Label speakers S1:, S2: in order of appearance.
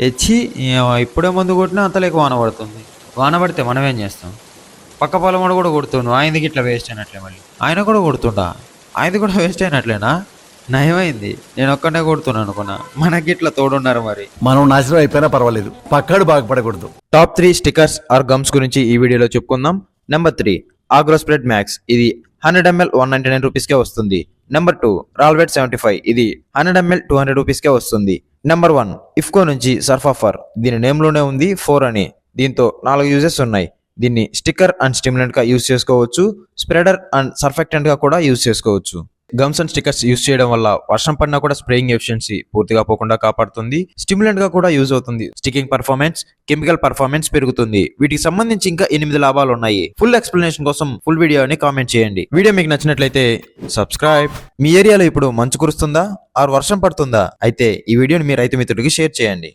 S1: ఎచ్చి ఇప్పుడే మందు కొట్టినా అంతలేక వాన పడుతుంది. వాన పడితే మనం ఏం చేస్తాం? పక్క పొలం కూడా కొడుతుండు. ఆయనకి ఇట్లా వేస్ట్ అయినట్లే మళ్ళీ. ఆయన కూడా కొడుతుండా? ఆయనది కూడా వేస్ట్ అయినట్లేనా? నయమైంది. నేను ఒక్కనే కొడుతున్నాను అనుకున్నా. మనకి ఇట్లా తోడున్నారు మరి.
S2: మనం నాశనం అయిపోయినా పర్వాలేదు. పక్కాడు బాగుపడకూడదు.
S1: Top three stickers or gums గురించి ఈ వీడియోలో చెప్పుకుందాం. Number three Agro Spread Max ఇది hundred ml one ninety nine రూపీస్కే వస్తుంది. నెంబర్ టూ రాల్వెట్ సెవెంటీ ఫైవ్ ఇది హండ్రెడ్ ఎంఎల్ టూ హండ్రెడ్ రూపీస్కే వస్తుంది. నెంబర్ వన్ ఇఫ్కో నుంచి సర్ఫాఫర్ దీని నేమ్లోనే ఉంది ఫోర్ అని. దీంతో నాలుగు యూజెస్ ఉన్నాయి. దీన్ని స్టిక్కర్ అండ్ స్టిమ్యులెంట్గా యూస్ యూజ్ చేసుకోవచ్చు స్ప్రెడర్ అండ్ సర్ఫెక్టెంట్గా కూడా యూజ్ చేసుకోవచ్చు. గమ్స్ అండ్ స్టిక్కర్స్ యూజ్ చేయడం వల్ల వర్షం పడినా కూడా స్ప్రేయింగ్ ఎఫిషియన్సీ పూర్తిగా పోకుండా కాపాడుతుంది. స్టిమ్యులెంట్గా కూడా యూజ్ అవుతుంది. స్టికింగ్ పర్ఫార్మెన్స్ కెమికల్ పర్ఫార్మెన్స్ పెరుగుతుంది. వీటికి సంబంధించి ఇంకా ఎనిమిది లాభాలు ఉన్నాయి. ఫుల్ ఎక్స్ప్లెనేషన్ కోసం ఫుల్ వీడియోని కామెంట్ చేయండి. వీడియో మీకు నచ్చినట్లయితే సబ్స్క్రైబ్ మీ ఏరియాలో ఇప్పుడు మంచు కురుస్తుందా? ఆర్ వర్షం పడుతుందా? అయితే ఈ వీడియోని మీ రైతు మిత్రుడికి షేర్ చేయండి.